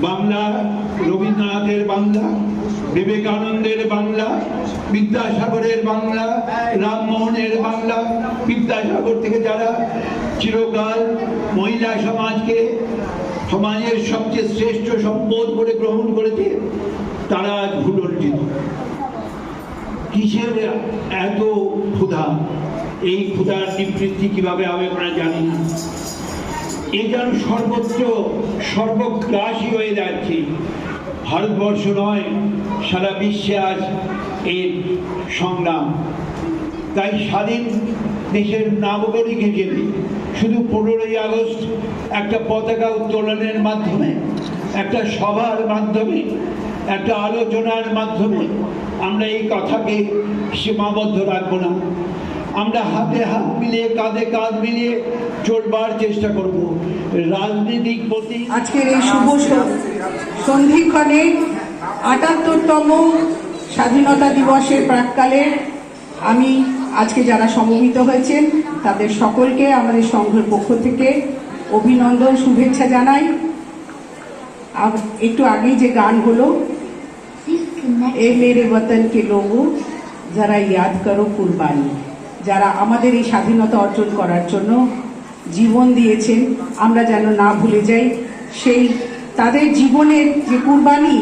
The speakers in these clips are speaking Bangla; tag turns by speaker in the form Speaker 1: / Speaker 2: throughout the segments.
Speaker 1: বাংলা, রবীন্দ্রনাথের বাংলা, বিবেকানন্দের বাংলা, বিদ্যাসাগরের বাংলা, রামমোহনের বাংলা। বিদ্যাসাগর থেকে যারা চিরকাল মহিলা সমাজকে, সমাজের সবচেয়ে শ্রেষ্ঠ সম্পদ বলে গ্রহণ করেছে, তারা আজ ভুলর্জিত কিসের এত ক্ষুধা? এই ক্ষুধার নিবৃত্তি কীভাবে হবে আমরা জানি না। এ যেন সর্বত্র সর্বগ্রাসী হয়ে যাচ্ছে। ভারতবর্ষ নয়, সারা বিশ্বে আজ এর সংগ্রাম। তাই স্বাধীন দেশের নাগরিক হিসেবে শুধু পনেরোই আগস্ট একটা পতাকা উত্তোলনের মাধ্যমে, একটা সভার মাধ্যমে, একটা আলোচনার মাধ্যমে আমরা এই কথাকে সীমাবদ্ধ রাখব না। আমরা হাতে হাত মিলিয়ে কাঁধে কাঁধ মিলিয়ে চলবার চেষ্টা করব। রাজনৈতিক প্রতি
Speaker 2: আজকের এই শুভ স- সন্ধিক্ষণে আটাত্তরতম স্বাধীনতা দিবসের প্রাককালে আমি আজকে যারা সমবেত হয়েছেন তাদের সকলকে আমাদের সংঘের পক্ষ থেকে অভিনন্দন শুভেচ্ছা জানাই। আর একটু আগেই যে গান হলো এ মেরে বতন কে লোগো যারা ইয়াদ করো কুরবানি। যারা আমাদের এই স্বাধীনতা অর্জন করার জন্য জীবন দিয়েছেন, আমরা যেন না ভুলে যাই, সেই তাদের জীবনের যে কুরবানি,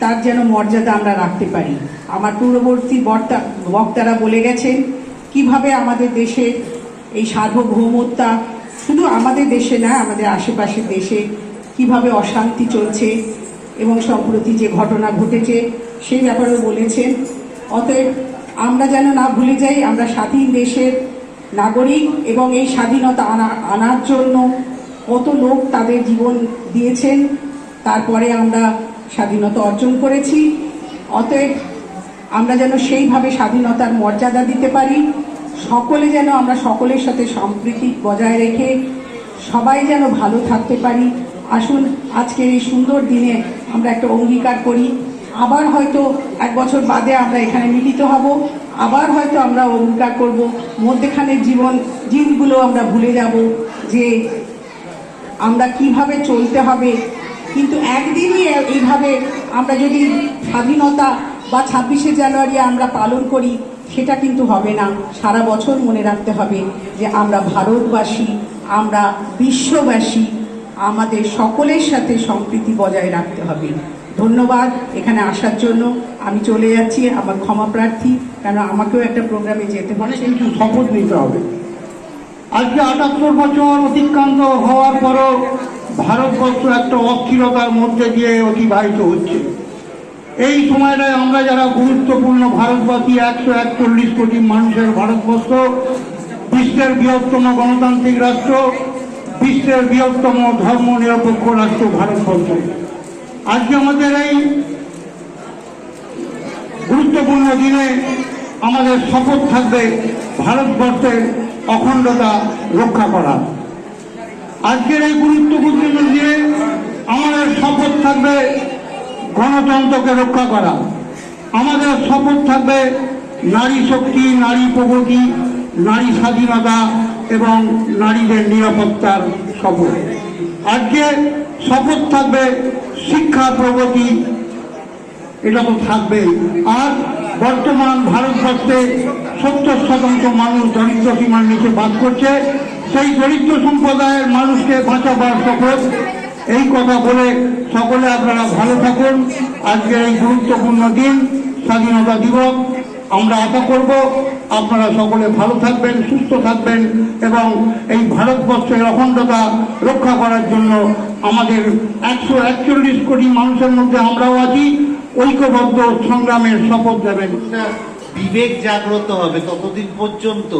Speaker 2: তার যেন মর্যাদা আমরা রাখতে পারি। আমার পূর্ববর্তী বক্তা, বক্তারা বলে গেছেন, কীভাবে আমাদের দেশে এই সার্বভৌমত্বা শুধু আমাদের দেশে না, আমাদের আশেপাশের দেশে কীভাবে অশান্তি চলছে এবং সম্প্রতি যে ঘটনা ঘটেছে, সেই ব্যাপারেও বলেছেন। অতএব আমরা যেন না ভুলে যাই, আমরা স্বাধীন দেশের নাগরিক এবং এই স্বাধীনতা আনা, আনার জন্য কত লোক তাদের জীবন দিয়েছেন, তারপরে আমরা স্বাধীনতা অর্জন করেছি। অতএব আমরা যেন সেইভাবে স্বাধীনতার মর্যাদা দিতে পারি। সকলে যেন আমরা সকলের সাথে সম্প্রীতি বজায় রেখে সবাই যেন ভালো থাকতে পারি। আসুন, আজকের এই সুন্দর দিনে আমরা একটা অঙ্গীকার করি। আবার হয়তো এক বছর বাদে আমরা এখানে মিলিত হব, আবার হয়তো আমরা অঙ্গীকার করব, মধ্যেখানের জীবন, দিনগুলো আমরা ভুলে যাব যে আমরা কীভাবে চলতে হবে। কিন্তু একদিনই এইভাবে আমরা যদি স্বাধীনতা বা ছাব্বিশে জানুয়ারি আমরা পালন করি, সেটা কিন্তু হবে না। সারা বছর মনে রাখতে হবে যে আমরা ভারতবাসী, আমরা বিশ্ববাসী, আমাদের সকলের সাথে সম্প্রীতি বজায় রাখতে হবে। ধন্যবাদ এখানে আসার জন্য। আমি চলে যাচ্ছি আমার ক্ষমা প্রার্থী, কেন আমাকেও একটা প্রোগ্রামে যেতে পারে
Speaker 3: কিছু শপথ নিতে হবে। আজকে আটাত্তর বছর অতিক্রান্ত হওয়ার পরও ভারতবর্ষ একটা অস্থিরতার মধ্যে দিয়ে অতিবাহিত হচ্ছে। এই সময়টায় আমরা যারা গুরুত্বপূর্ণ ভারতবাসী, একশো একচল্লিশ কোটি মানুষের ভারতবর্ষ, বিশ্বের বৃহত্তম গণতান্ত্রিক রাষ্ট্র, বিশ্বের বৃহত্তম ধর্ম নিরপেক্ষ রাষ্ট্র ভারতবর্ষ। আজকে আমাদের এই গুরুত্বপূর্ণ দিনে আমাদের শপথ থাকবে ভারতবর্ষের অখণ্ডতা রক্ষা করা আজকের এই গুরুত্বপূর্ণ দিনে আমাদের শপথ থাকবে গণতন্ত্রকে রক্ষা করা। আমাদের শপথ থাকবে নারী শক্তি, নারী প্রগতি, নারী স্বাধীনতা এবং নারীদের নিরাপত্তার শপথ আজকে শপথ থাকবে শিক্ষা প্রগতি এটা তো থাকবেই আর বর্তমান ভারতবর্ষে সত্তর শতাংশ মানুষ দরিদ্র সীমার নিচে বাস করছে। সেই দরিদ্র সম্প্রদায়ের মানুষকে বাঁচাবার শপথ। এই কথা বলে সকলে আপনারা ভালো থাকুন। আজকে এই গুরুত্বপূর্ণ দিন, স্বাধীনতা দিবস। আমরা আশা করব আপনারা সকলে ভালো থাকবেন, সুস্থ থাকবেন এবং এই ভারতবর্ষের অখণ্ডতা রক্ষা করার জন্য আমাদের একশো একচল্লিশ কোটি মানুষের মধ্যে আমরাও আছি, ঐক্যবদ্ধ সংগ্রামের শপথ নেবেন।
Speaker 4: না বিবেক জাগ্রত হবে। ততদিন পর্যন্ত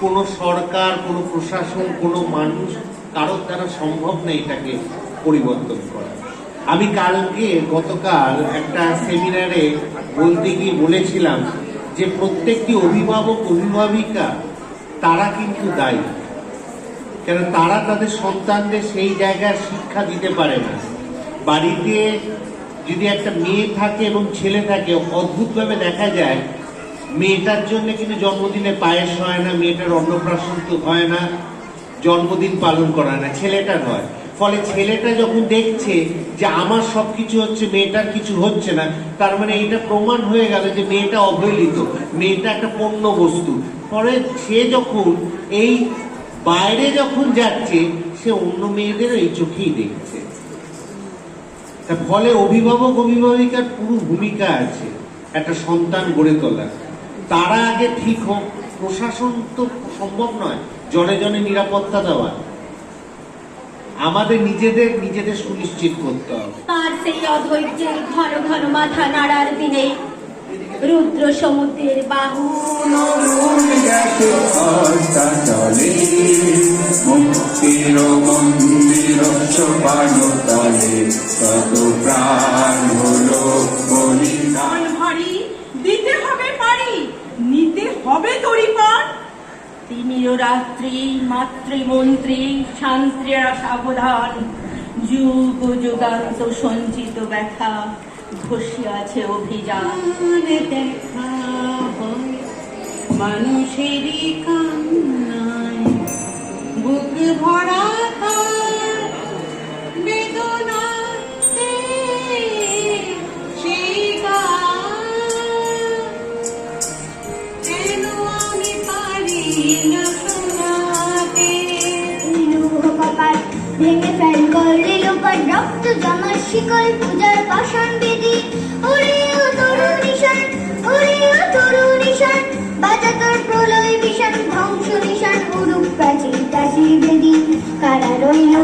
Speaker 4: কোনো সরকার, কোনো প্রশাসন, কোনো মানুষ কারোর দ্বারা সম্ভব নেই এটাকে পরিবর্তন করা। আমি কালকে গতকাল একটা সেমিনারে বলতে গিয়ে বলেছিলাম যে প্রত্যেকটি অভিভাবক, অভিভাবিকা, তারা কিন্তু দায়ী। কেন তারা তাদের সন্তানদের সেই জায়গার শিক্ষা দিতে পারে না। বাড়িতে যদি একটা মেয়ে থাকে এবং ছেলে থাকে, অদ্ভুতভাবে দেখা যায়, মেয়েটার জন্য কিন্তু জন্মদিনে পায়েস হয় না, মেয়েটার অন্নপ্রাশন তো হয় না, জন্মদিন পালন করা না ছেলেটার হয় ফলে ছেলেটা যখন দেখছে যে আমার সব কিছু হচ্ছে, মেয়েটার কিছু হচ্ছে না, তার মানে এটা প্রমাণ হয়ে গেল যে মেয়েটা অবহেলিত, মেয়েটা একটা পণ্য বস্তু পরে সে যখন এই বাইরে যখন যাচ্ছে, সে অন্য মেয়েদের এই চোখেই দেখছে। তা ফলে অভিভাবক, অভিভাবিকার পুরো ভূমিকা আছে, একটা সন্তান গড়ে তোলার। তারা আগে ঠিক হোক, প্রশাসন তো সম্ভব নয়, জনে জনে নিরাপত্তা দেওয়া। আমাদের নিজেদের নিজেদের সুনিশ্চিত করতে হবে।
Speaker 5: তার সেই অধৈর্যের ঘন ঘন মাথা নাড়ার দিনে রুদ্র সমুদ্রের বাহু
Speaker 6: মুক্তির মন্দির সোপান তলে কত প্রাণ হলো বলিদান
Speaker 7: ভারী দিতে হবে পারি নিতে হবে তরিপান।
Speaker 5: তিমির রাত্রি মাতৃমন্ত্রী শান্ত্রীরা সাবধান যুগ যুগান্ত সঞ্চিত ব্যথা ঘষিয়াছে অভিযান।
Speaker 8: দেখা হয় মানুষেরই কান্নায়। বুক ভরা
Speaker 9: ভেঙে ফেল করলে রক্ত জমার শিকল পূজার পাষাণ বেদি। ওরে ও তরু ওরে ও তরু নিশান প্রলয় বিষাণ ধ্বংস নিশান উরুপ প্রাচীর প্রাচীর বেদি। কারা রইল